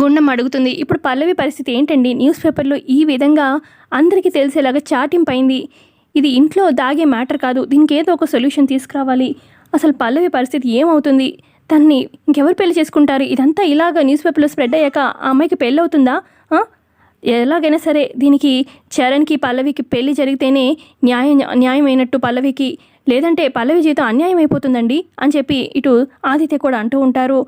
గుండం అడుగుతుంది. ఇప్పుడు పల్లవి పరిస్థితి ఏంటండి? న్యూస్ పేపర్లో ఈ విధంగా అందరికీ తెలిసేలాగా చాటింపైంది. ఇది ఇంట్లో దాగే మ్యాటర్ కాదు. దీనికి ఏదో ఒక సొల్యూషన్ తీసుకురావాలి. అసలు పల్లవి పరిస్థితి ఏమవుతుంది? తన్ని ఇంకెవరు పెళ్ళి చేసుకుంటారు? ఇదంతా ఇలాగ న్యూస్ పేపర్లో స్ప్రెడ్ అయ్యాక ఆ అమ్మాయికి పెళ్ళి అవుతుందా ఎలాగైనా సరే దీనికి చరణ్కి పల్లవికి పెళ్ళి జరిగితేనే న్యాయం న్యాయమైనట్టు పల్లవికి. లేదంటే పల్లవి జీవితం అన్యాయం అయిపోతుందండి అని చెప్పి ఇటు ఆదిత్య కూడా అంటూ ఉంటారు.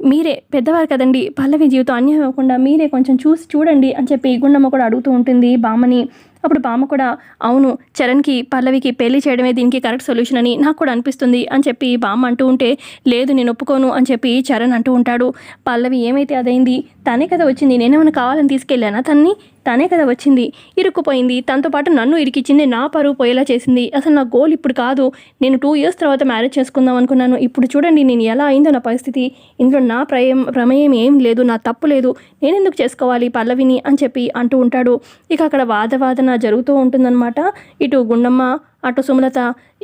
మీరే పెద్దవారు కదండి పల్లవి జీవితం అన్యాయం అవ్వకుండా మీరే కొంచెం చూసి చూడండి అని చెప్పి గుండమ్మ కూడా అడుగుతూ ఉంటుంది బామ్మని. అప్పుడు బామ్మ కూడా అవును చరణ్కి పల్లవికి పెళ్ళి చేయడమే దీనికి కరెక్ట్ సొల్యూషన్ అని నాకు కూడా అనిపిస్తుంది అని చెప్పి బామ్మ అంటూ ఉంటే లేదు నేను ఒప్పుకోను అని చెప్పి చరణ్ అంటూ ఉంటాడు. పల్లవి ఏమైతే అదైంది తనే కదా వచ్చింది నేనేమైనా కావాలని తీసుకెళ్ళానా తన్ని? తనే కదా వచ్చింది. ఇరుక్కుపోయింది. తనతో పాటు నన్ను ఇరికిచ్చింది నా పరువు పోయేలా చేసింది. అసలు నా గోల్ ఇప్పుడు కాదు. నేను టూ ఇయర్స్ తర్వాత మ్యారేజ్ చేసుకుందాం అనుకున్నాను. ఇప్పుడు చూడండి నేను ఎలా అయిందో నా పరిస్థితి. ఇందులో నా ప్రయం ప్రమేయం ఏం లేదు. నా తప్పు లేదు. నేను ఎందుకు చేసుకోవాలి పల్లవిని అని చెప్పి అంటూ ఉంటాడు. ఇక అక్కడ వాదవాదన జరుగుతూ ఉంటుందన్నమాట. ఇటు గుండమ్మ అటు సుమలత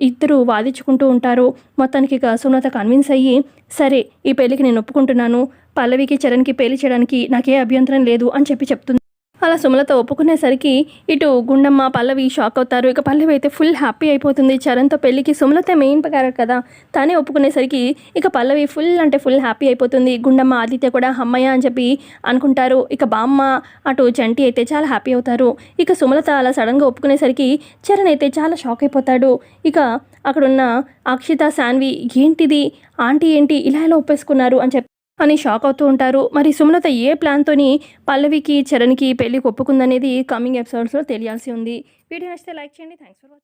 ఇద్దరు వాదించుకుంటూ ఉంటారు. మొత్తానికి ఇక సుమలత కన్విన్స్ అయ్యి సరే ఈ పెళ్ళికి నేను ఒప్పుకుంటున్నాను. పల్లవికి చరణ్కి పెళ్ళి చేయడానికి నాకే అభ్యంతరం లేదు అని చెప్పి చెప్తుంది. అలా సుమలత ఒప్పుకునేసరికి ఇటు గుండమ్మ పల్లవి షాక్ అవుతారు. ఇక పల్లవి అయితే ఫుల్ హ్యాపీ అయిపోతుంది. చరణ్తో పెళ్ళికి సుమలత మెయిన్ క్యారెక్టర్ కదా. తానే ఒప్పుకునేసరికి ఇక పల్లవి ఫుల్ అంటే ఫుల్ హ్యాపీ అయిపోతుంది. గుండమ్మ ఆదిత్య కూడా అమ్మయ్య అని చెప్పి అనుకుంటారు. ఇక బామ్మ అటు చంటి అయితే చాలా హ్యాపీ అవుతారు. ఇక సుమలత అలా సడన్గా ఒప్పుకునేసరికి చరణ్ అయితే చాలా షాక్ అయిపోతాడు. ఇక అక్కడున్న అక్షిత శాన్వి ఏంటిది? ఆంటీ ఏంటి? ఇలా ఎలా ఒప్పేసుకున్నారు? అని చెప్పి అని షాక్ అవుతూ ఉంటారు. మరి సుమలత ఏ ప్లాన్తోని పల్లవికి చరణ్కి పెళ్ళికి ఒప్పుకుందనేది కమింగ్ ఎపిసోడ్స్లో తెలియాల్సి ఉంది. వీడియో నచ్చితే లైక్ చేయండి. Thanks for watching